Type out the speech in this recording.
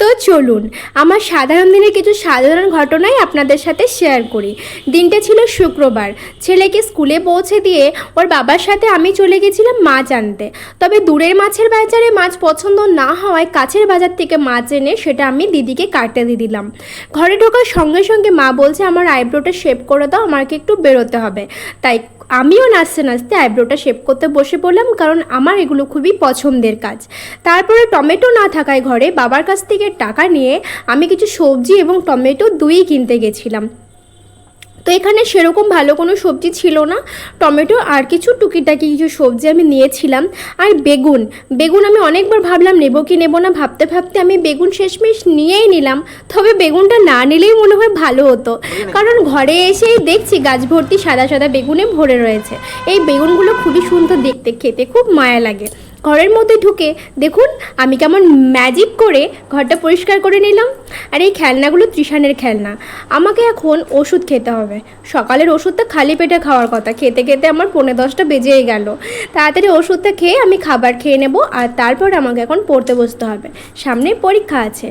তো চলুন, আমার সাধারণ দিনের কিছু সাধারণ ঘটনাই আপনাদের সাথে শেয়ার করি। দিনটা ছিল শুক্রবার। ছেলেকে স্কুলে পৌঁছে দিয়ে ওর বাবার সাথে আমি চলে গেছিলাম মাছ আনতে। তবে দূরের মাছের বাজারে মাছ পছন্দ না হওয়ায় কাছের বাজার থেকে মাছ এনে সেটা আমি দিদিকে কাটতে দিয়ে দিলাম। ঘরে ঢোকার সঙ্গে সঙ্গে মা বলছে, আমার আইব্রোটা শেপ করে দাও, আমাকে একটু বেরোতে হবে। তাই আমিও নাচতে নাচতে আইব্রোটা শেপ করতে বসে পড়লাম কারণ আমার এগুলো খুবই পছন্দের কাজ। তারপরে টমেটো না থাকায় ঘরে বাবার কাছ থেকে টাকা নিয়ে আমি কিছু সবজি এবং টমেটো দুই কিনতে গেছিলাম। তো এখানে সেরকম ভালো কোনো সবজি ছিল না। টমেটো আর কিছু টুকিটাকি কিছু সবজি আমি নিয়েছিলাম। আর বেগুন বেগুন আমি অনেকবার ভাবলাম নেব কি নেব না, ভাবতে ভাবতে আমি বেগুন শেষমেশ নিয়েই নিলাম। তবে বেগুনটা না নিলেই মনে হয় ভালো হতো। কারণ ঘরে এসেই দেখছি গাছ ভর্তি সাদা সাদা বেগুনে ভরে রয়েছে। এই বেগুনগুলো খুবই সুন্দর দেখতে, খেতে খুব মায়া লাগে। ঘরের মধ্যে ঢুকে দেখুন, আমি কেমন ম্যাজিক করে ঘরটা পরিষ্কার করে নিলাম। আর এই খেলনাগুলো ত্রিশানের খেলনা। আমাকে এখন ওষুধ খেতে হবে। সকালের ওষুধটা খালি পেটে খাওয়ার কথা। খেতে খেতে আমার পনেরো দশটা বেজেই গেল। তাড়াতাড়ি ওষুধটা খেয়ে আমি খাবার খেয়ে নেব আর তারপর আমাকে এখন পড়তে বসতে হবে। সামনে পরীক্ষা আছে।